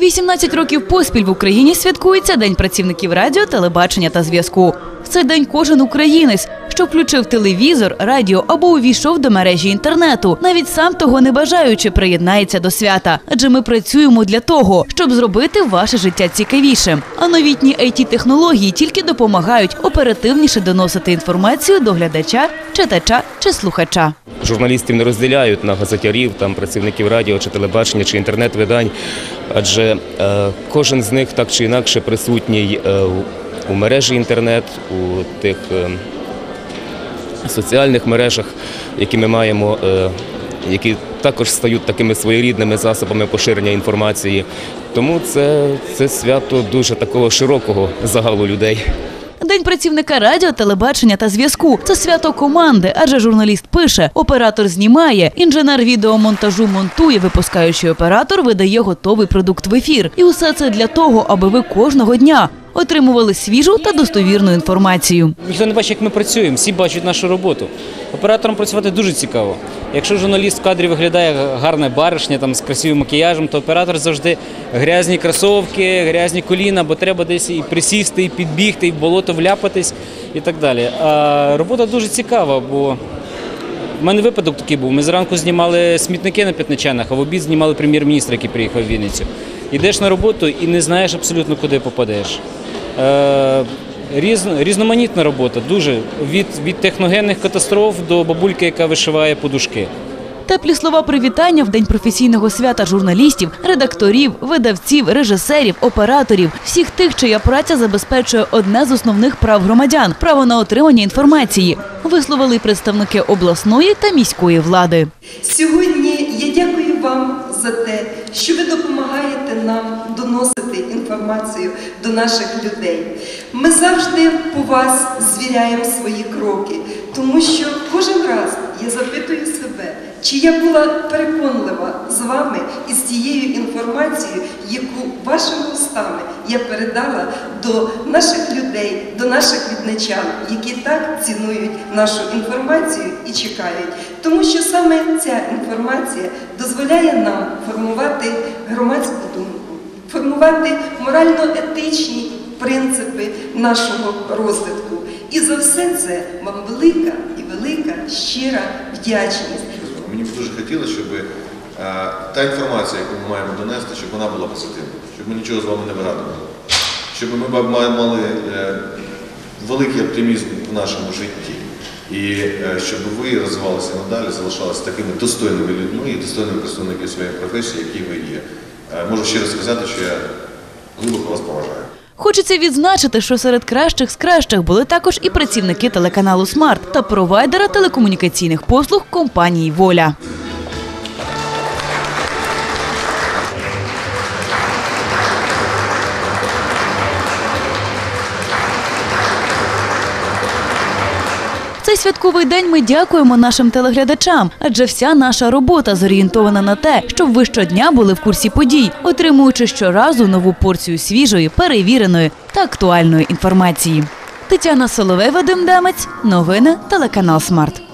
18 років поспіль в Україні святкується День працівників радіо, телебачення та зв'язку. В цей день кожен українець, що включив телевізор, радіо або увійшов до мережі інтернету, навіть сам того не бажаючи, приєднається до свята. Адже ми працюємо для того, щоб зробити ваше життя цікавішим. А новітні it технології тільки допомагають оперативніше доносити інформацію до глядача, читача чи слухача. Журналістів не розділяють на газетярів, там працівників радіо чи телебачення чи інтернет-видань, адже е, кожен з них так чи інакше присутній е, у- мережі інтернет, у тих е, соціальних мережах, які ми маємо, е, які також стають такими своєрідними засобами поширення інформації. Тому це, це свято дуже такого широкого загалу людей. День працівника радіо, телебачення та зв'язку це свято команди, адже журналіст пише, оператор знімає, інженер відеомонтажу монтує, випускаючий оператор видає готовий продукт в ефір. І усе це для того, аби ви кожного дня отримували свіжу та достовірну інформацію. Ніхто не бачить, як ми працюємо, всі бачать нашу роботу. Операторам працювати дуже цікаво. Якщо журналіст в кадрі виглядає гарне баришня там, з красивим макіяжем, то оператор завжди грязні кросовки, грязні коліна, бо треба десь і присісти, і підбігти, і в болото вляпатись і так далі. А робота дуже цікава, бо в мене випадок такий був. Ми зранку знімали смітники на п'ятничанах, а в обід знімали прем'єр-міністра, який приїхав в Вінницю. Йдеш на роботу і не знаєш абсолютно, куди попадеш. Е, різ, різноманітна робота, дуже від, від техногенних катастроф до бабульки, яка вишиває подушки. Теплі слова привітання в день професійного свята журналістів, редакторів, видавців, режисерів, операторів, всіх тих, чия праця забезпечує одне з основних прав громадян право на отримання інформації. Висловили представники обласної та міської влади. Сьогодні я дякую вам за те, що ви допомагаєте нам доносити інформацію до наших людей. Ми завжди по вас звіряємо свої кроки, тому що кожен раз я запитую себе, чи я була переконлива з вами із тією інформацією, яку вашими устами я передала до наших людей, до наших відничан, які так цінують нашу інформацію і чекають. Тому що саме ця інформація дозволяє нам формувати громадську думку, формувати морально-етичні принципи нашого розвитку. І за все це вам велика і велика щира вдячність. Мені б дуже хотілося, щоб е, та інформація, яку ми маємо донести, щоб вона була позитивною, щоб ми нічого з вами не вигадували, щоб ми мали, е, великий оптимізм в нашому житті. І е, щоб ви розвивалися надалі, залишалися такими достойними людьми і достойними представниками своєї професії, які ви є. Можу щиро сказати, що я глибоко вас поважаю. Хочеться відзначити, що серед кращих з кращих були також і працівники телеканалу Смарт та провайдера телекомунікаційних послуг компанії Воля. Святковий день ми дякуємо нашим телеглядачам, адже вся наша робота зорієнтована на те, щоб ви щодня були в курсі подій, отримуючи щоразу нову порцію свіжої, перевіреної та актуальної інформації. Тетяна Соловей, Вадим Демець, новини телеканал Смарт.